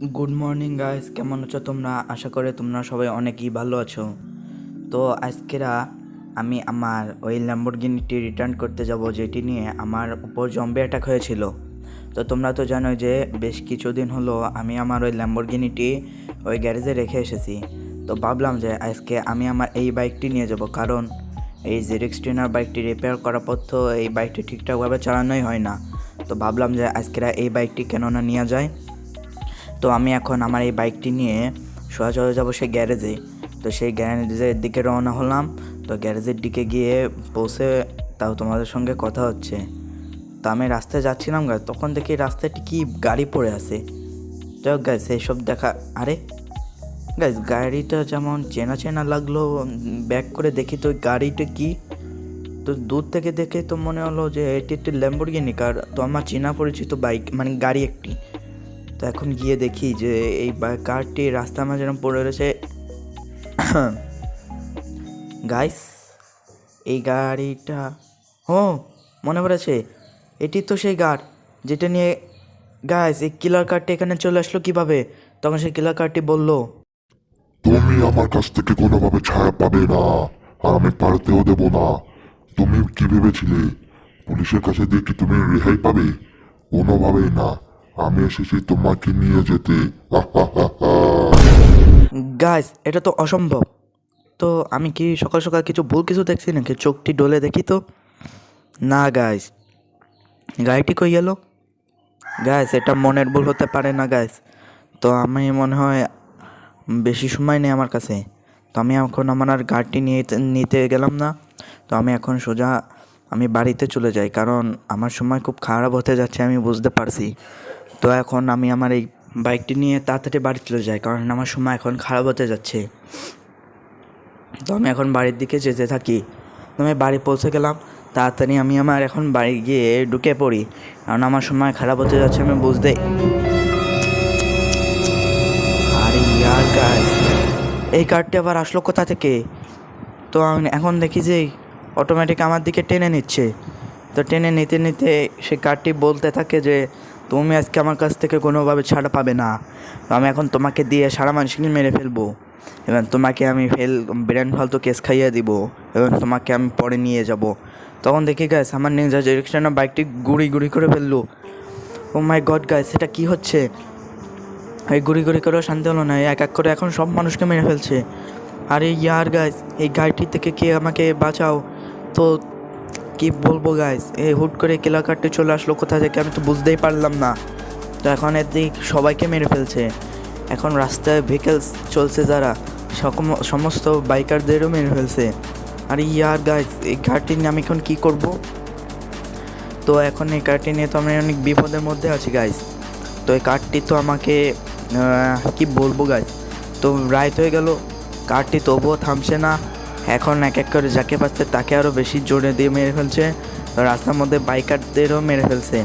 Good morning guys কেমন আছো তোমরা? আশা করে তোমরা সবাই অনেকই ভালো আছো। তো আজকেরা আমি আমার ওই ল্যাম্বরগিনিটি রিটার্ন করতে যাব, যেটি নিয়ে আমার উপর জম্বি অ্যাটাক হয়েছিল। তো তোমরা তো জানো যে বেশ কিছুদিন হলো আমি আমার ওই ল্যাম্বরগিনিটি ওই গ্যারেজে রেখে এসেছি। তো ভাবলাম যে আজকে আমি আমার এই বাইকটি নিয়ে যাব, কারণ এই জেরিক্স ট্রেনার বাইকটি রিপেয়ার করার পর তো এই বাইকটি ঠিকঠাকভাবে চালানোই হয় না। তো ভাবলাম যে আজকেরা এই বাইকটি কেন না নিয়ে যায় তো আমি এখন আমার এই বাইকটি নিয়ে সোজা চলে যাব সেই গ্যারেজে। তো সেই গ্যারেজের দিকে রওনা হলাম। তো গ্যারেজের দিকে গিয়ে পৌঁছে তাও তোমাদের সঙ্গে কথা হচ্ছে। তো আমি রাস্তায় যাচ্ছিলাম গা, তখন দেখি রাস্তাটি কি গাড়ি পড়ে আছে। যাই হোক গাইস এইসব দেখা, আরে গাইস গাড়িটা যেমন চেনা চেনা লাগল, ব্যাক করে দেখি তো গাড়িটা কি। তো দূর থেকে দেখে তো মনে হলো যে এটি একটি ল্যাম্বরগিনি কার তো আমার চেনা পরিচিত বাইক মানে গাড়ি একটি। তো এখন গিয়ে দেখি যে এই কারটি রাস্তার মাঝে এরকম পড়ে রয়েছে। গাইস এই গাড়িটা, ও, মনে পড়েছে? এটি তো সেই গাড় যেটা নিয়ে গাইস এই কিলার কারটি এখানে চলে আসলো কীভাবে? তখন সেই কিলার কারটি বলল, তুমি আমার কাছ থেকে কোনোভাবে ছাড়া পাবে না, আর আমি পারতেও দেব না। তুমি কি ভেবেছিলে? পুলিশের কাছে দিয়ে কি তুমি রেহাই পাবে? কোনোভাবেই না। আমি এসেছি তোমাকে নিয়ে যেতে। গাইস এটা তো অসম্ভব। তো আমি কি সকাল সকাল কিছু ভুল কিছু দেখছি নাকি? চোখটি ডলে দেখি তো? না গাইস গাড়িটি কই গেল? গাইস এটা মনের ভুল হতে পারে না গাইস তো আমি মনে হয় বেশি সময় নেই আমার কাছে। তো আমি এখন আমার আর গাড়িটি নিয়ে নিতে গেলাম না। তো আমি এখন সোজা আমি বাড়িতে চলে যাই, কারণ আমার সময় খুব খারাপ হতে যাচ্ছে, আমি বুঝতে পারছি। তো এখন আমি আমার এই বাইকটি নিয়ে তাড়াতাড়ি বাড়ি চলে যাই, কারণ আমার সময় এখন খারাপ হতে যাচ্ছে। তো আমি এখন বাড়ির দিকে যেতে থাকি। তো আমি বাড়ি পৌঁছে গেলাম, তাড়াতাড়ি আমি আমার এখন বাড়ি গিয়ে ঢুকে পড়ি, কারণ আমার সময় খারাপ হতে যাচ্ছে আমি বুঝতে ইয়ার এই কার্ডটি আবার আসলো কোথা থেকে? তো আমি এখন দেখি যে অটোমেটিক আমার দিকে টেনে নিচ্ছে। তো টেনে নিতে নিতে সে কার্ডটি বলতে থাকে যে তুমি আজকে আমার কাছ থেকে কোনোভাবে ছাড়া পাবে না। আমি এখন তোমাকে দিয়ে সারা মানুষকে মেরে ফেলব। এবং তোমাকে আমি ফেল ব্রেন ফালতু কেস খাইয়ে দিব। এবং তোমাকে আমি পরে নিয়ে যাব। তখন দেখি গাছ আমার নিজা ডিরেকশনের বাইকটি গুড়ি গুড়ি করে ফেলল। ও মাই গড গাছ সেটা কি হচ্ছে? এই গুড়ি গুড়ি করেও শান্তি হলো না। এক এক করে এখন সব মানুষকে মেরে ফেলছে। আরে ইয়ার গাইস এই গাড়িটি থেকে কে আমাকে বাঁচাও? তো কি বলব গাইস এই হুট করে কেলা কাটতে চলে আসলো কোথা থেকে আমি তো বুঝতেই পারলাম না। তো এখন এদিক সবাইকে মেরে ফেলছে। এখন রাস্তায় ভেহিকেলস চলছে যারা। সমস্ত বাইকারদেরও মেরে ফেলছে। আরে ইয়ার গাইস এই গাড়িটি নিয়ে আমি এখন কী করব? তো এখন এই কারটি নিয়ে তো আমি অনেক বিপদের মধ্যে আছি গাইস তো এই কারটি তো আমাকে কি বলব গাইস তো রাইত হয়ে গেল। কারটি তবুও থামছে না। এখন এক এক করে যাকে পাচ্ছে তাকে আরও বেশি জোরে দিয়ে মেরে ফেলছে। রাস্তার মধ্যে বাইকারদেরও মেরে ফেলছে।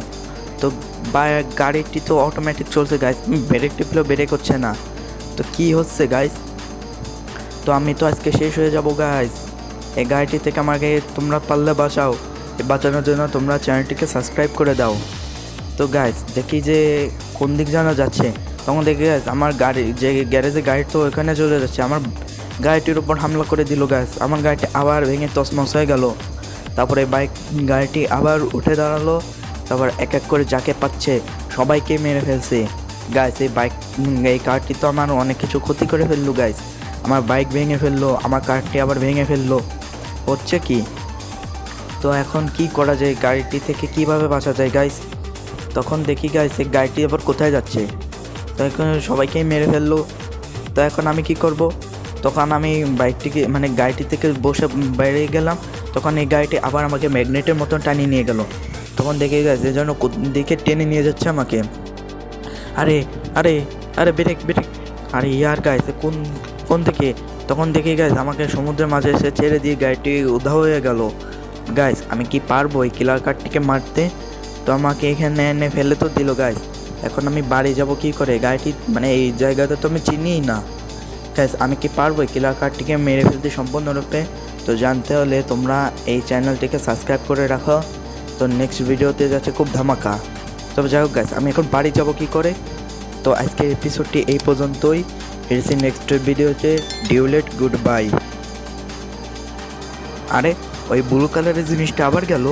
তো বা- গাড়িটি তো অটোমেটিক চলছে গাইস ব্রেক টিপলেও ব্রেক হচ্ছে না। তো কি হচ্ছে গাইস তো আমি তো আজকে শেষ হয়ে যাব গাইস এই গাড়িটি থেকে আমাকে তোমরা পারলে বাঁচাও। বাঁচানোর জন্য তোমরা চ্যানেলটিকে সাবস্ক্রাইব করে দাও। তো গাইস দেখি যে কোন দিক জানা যাচ্ছে। তখন দেখি গাইস আমার গাড়ি, যে গ্যারেজে গাড়ি তো ওখানে চলে যাচ্ছে। আমার গাড়িটির উপর হামলা করে দিল গাইস আমার গাড়িটি আবার ভেঙে তসমস হয়ে গেল। তারপরে বাইক, গাড়িটি আবার উঠে দাঁড়াল। তারপর এক এক করে যাকে পাচ্ছে, সবাইকে মেরে ফেলছে। গাইস এই বাইক, এই কারটি তো আমার অনেক কিছু ক্ষতি করে ফেলল গাইস আমার বাইক ভেঙে ফেলল, আমার কারটি আবার ভেঙে ফেলল। হচ্ছে কি? তো এখন কি করা যায়? গাড়িটি থেকে কীভাবে বাঁচা যায় গাইস তখন দেখি গাইস এই গাড়িটি আবার কোথায় যাচ্ছে? তো এখন সবাইকেই মেরে ফেলল। তো এখন আমি কি করব? তখন আমি বাইকটিকে মানে গাড়িটি থেকে বসে বাইরে গেলাম, তখন এই গাড়িটি আবার আমাকে ম্যাগনেটের মতন টানিয়ে নিয়ে গেল। তখন দেখে গেছে যেন দিকে টেনে নিয়ে যাচ্ছে আমাকে। আরে আরে আরে ব্রেক ব্রেক আরে ইয়ার গাইছে কোন কোন থেকে তখন দেখে গাইস আমাকে সমুদ্রের মাঝে এসে ছেড়ে দিয়ে গাড়িটি উধাও হয়ে গেল। গাইস আমি কি পারব এই কিলার কার্ডটিকে মারতে? তো আমাকে এখানে এনে ফেলে তো দিল গাইস এখন আমি বাড়ি যাব কি করে? গাড়িটি মানে এই জায়গাটা তো আমি চিনিই না। গাইস আমি কি পারব? এই কিলার কার্ডটিকে মেরে ফেলতে সম্পূর্ণরূপে তো জানতে হলে তোমরা এই চ্যানেলটিকে সাবস্ক্রাইব করে রাখো। তো নেক্সট ভিডিওতে যাচ্ছে খুব ধামাকা। তবে যাই হোক গাইস আমি এখন বাড়ি যাব কি করে? তো আজকের এপিসোডটি এই পর্যন্তই। এসি নেক্সট ভিডিওতে ডিউলেট গুড বাই আরে, ওই ব্লু কালারের জিনিসটা আবার গেল?